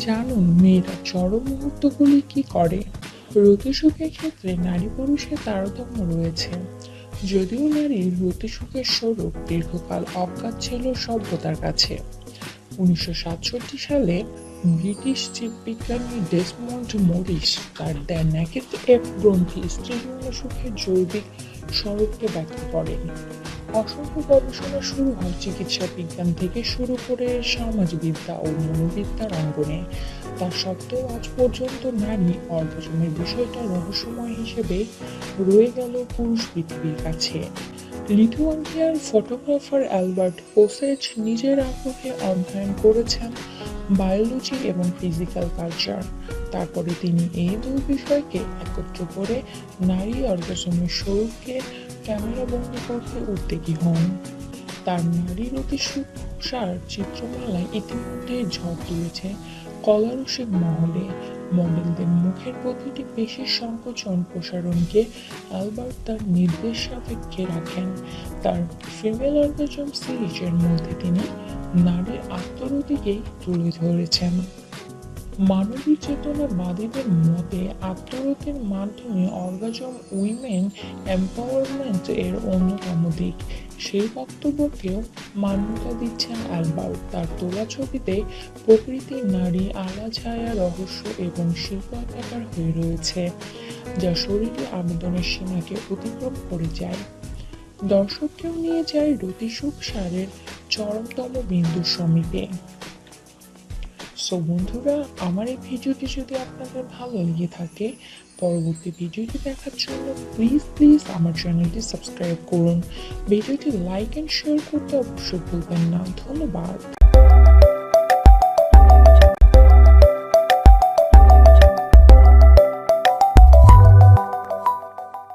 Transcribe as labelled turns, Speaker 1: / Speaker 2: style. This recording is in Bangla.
Speaker 1: জানুন মেয়েরা চরম মুহূর্তগুলি কি করে? রতিসুখের ক্ষেত্রে নারী পুরুষের তারতম্য রয়েছে। যদিও নারীর রতিসুখের স্বরূপ দীর্ঘকাল অজ্ঞাত ছিল সভ্যতার কাছে। উনিশশো সাতষট্টি সালে ব্রিটিশ জীববিজ্ঞানী ডেসমন্ড মরিস তার দ্য ন্যাকেট এফ গ্রন্থি স্ত্রীলিঙ্গ সুখের জৈবিক স্বরূপকে ব্যাখ্যা করেন। অসংখ্য গবেষণা শুরু হয় চিকিৎসা বিজ্ঞান থেকে শুরু করে সমাজবিদ্যা ও মনোবিদ্যার অঙ্গনে। তা সত্ত্বেও আজ পর্যন্ত নারী অর্গাজমের বিষয়টা রহস্যময় হিসেবে রয়ে গেল পুরুষ পৃথিবীর কাছে। লিথুয়ানিয়ার ফটোগ্রাফার অ্যালবার্ট কোসেজ নিজের আগ্রহে অধ্যয়ন করেছেন বায়োলজি এবং ফিজিক্যাল কালচার। তারপরে তিনি এই দুই বিষয়কে একত্র করে নারী অর্গাজমের স্বরূপকে ক্যামেরাবন্দি করতে উদ্যোগী হন। তার নারীর অতি সুসার চিত্রমালায় ইতিমধ্যে ঝড় তুলেছে কলারসিক মহলে। মডেলদের মুখের প্রতিটি পেশির সংকোচন প্রসারণকে অ্যালবার্ট তার নির্দেশ সাপেক্ষে রাখেন। তার ফিমেল অর্গাজম সিরিজের মধ্যে তিনি নারীর আত্মরতিকেই তুলে ধরেছেন। মানবিক চেতনাবাদীদের মতে আত্মরতির মাধ্যমে অর্গাজম উইমেন এম্পাওয়ারমেন্ট এর অন্যতম দিক। সেই বক্তব্যকেও মান্যতা দিচ্ছেন অ্যালবার্ট তার তোলা ছবিতে প্রকৃতি, নারী, আলা, ছায়া, রহস্য এবং শিল্পাকার হয়ে রয়েছে, যা শরীরে আবেদনের সীমাকে অতিক্রম করে যায়। দর্শককেও নিয়ে যায় রতিসুখ সারের চরমতম বিন্দুর সমীপে সো বন্ধুরা, আমার এই ভিডিওটি যদি আপনাদের ভালো লেগে থাকে, পরবর্তী ভিডিওটি দেখার জন্য প্লিজ প্লিজ আমার চ্যানেলটি সাবস্ক্রাইব করুন। ভিডিওটি লাইক অ্যান্ড শেয়ার করতে অবশ্যই ভুলবেন না। ধন্যবাদ।